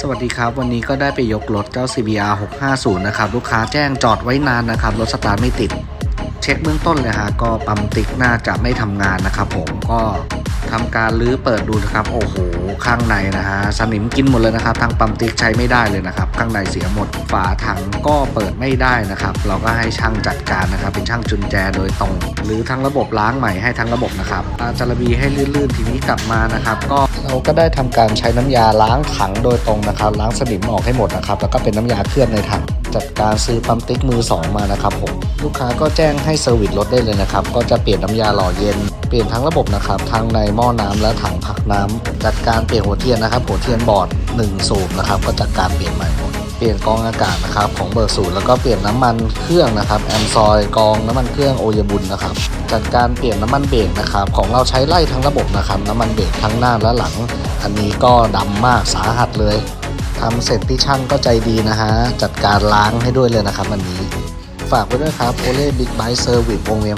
สวัสดีครับ วันนี้ก็ได้ไปยกรถเจ้า CBR 650 นะครับ ลูกค้าแจ้งจอดไว้นานนะครับ รถสตาร์ทไม่ติด เช็คเบื้องต้นเลยฮะก็ปั๊มติ๊กน่าจะไม่ทำงานนะครับผมก็ทำการรื้อเปิดดูนะครับ โอ้โห ข้างในนะฮะสนิมกินหมดเลยนะครับ ทางปั๊มติ๊กใช้ไม่ได้เลยนะครับ ข้างในเสียหมด ฝาถังก็เปิดไม่ได้นะครับ เราก็ให้ช่างจัดการนะครับ เป็นช่างจุนแจโดยตรง หรือทั้งระบบล้างใหม่ให้ทั้งระบบนะครับอาจาระบีให้ลื่นๆทีนี้กลับมานะครับ ก็ เราก็ได้ทำการใช้น้ำยาล้างถังโดยตรงนะครับ ล้างสนิมออกให้หมดนะครับ แล้วก็เป็นน้ำยาเคลือบในถัง จัดการซื้อปั๊มติ๊กมือ 2 มานะครับผมลูกค้าก็แจ้งให้เซอร์วิสรถได้เลยนะครับ ก็จะเปลี่ยนน้ำยาหล่อเย็น เปลี่ยนทั้งระบบนะครับทั้งในหม้อน้ำและถังพักน้ำจัดการเปลี่ยนหัวเทียนนะครับหัวเทียนบอร์ด1สูบนะครับก็จัดการเปลี่ยนใหม่หมด ปลี่ยนกองอากาศนะครับของเบอร์ศูนย์แล้วก็เปลี่ยนน้ำมันเครื่องนะครับแอมซอยกองน้ำมันเครื่องโอยบุญนะครับจัดการเปลี่ยนน้ำมันเบรกนะครับของเราใช้ไล่ทั้งระบบนะครับน้ำมันเบรกทั้งหน้าและหลัง อันนี้ก็ดำมากสาหัสเลยทำเสร็จที่ช่างก็ใจดีนะฮะจัดการล้างให้ด้วยเลยนะครับวันนี้ ฝากไว้ด้วยครับโอเล่บิ๊กไบค์เซอร์วิสวงเวียน